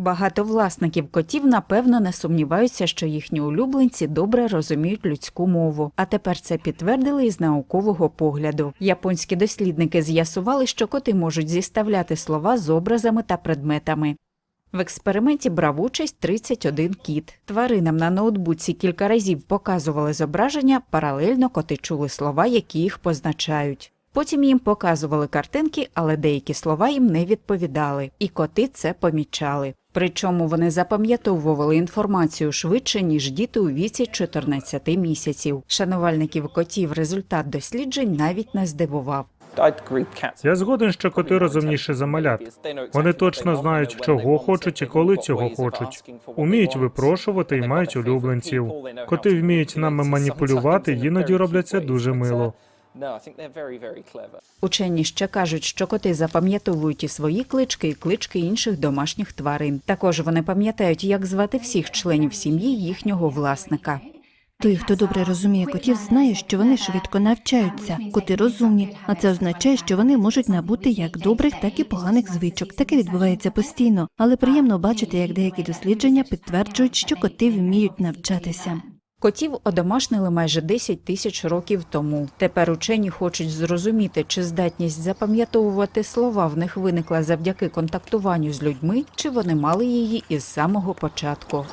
Багато власників котів напевно не сумніваються, що їхні улюбленці добре розуміють людську мову. А тепер це підтвердили із наукового погляду. Японські дослідники з'ясували, що коти можуть зіставляти слова з образами та предметами. В експерименті брав участь 31 кіт. Тваринам на ноутбуці кілька разів показували зображення, паралельно коти чули слова, які їх позначають. Потім їм показували картинки, але деякі слова їм не відповідали, і коти це помічали. Причому вони запам'ятовували інформацію швидше, ніж діти у віці 14 місяців. Шанувальників котів результат досліджень навіть не здивував. Я згоден, що коти розумніші за малят. Вони точно знають, чого хочуть і коли цього хочуть. Уміють випрошувати і мають улюбленців. Коти вміють нами маніпулювати, іноді роблять це дуже мило. Учені ще кажуть, що коти запам'ятовують і свої клички, і клички інших домашніх тварин. Також вони пам'ятають, як звати всіх членів сім'ї їхнього власника. Той, хто добре розуміє котів, знає, що вони швидко навчаються. Коти розумні, а це означає, що вони можуть набути як добрих, так і поганих звичок. Таке відбувається постійно, але приємно бачити, як деякі дослідження підтверджують, що коти вміють навчатися. Котів одомашнили майже 10 тисяч років тому. Тепер учені хочуть зрозуміти, чи здатність запам'ятовувати слова в них виникла завдяки контактуванню з людьми, чи вони мали її із самого початку.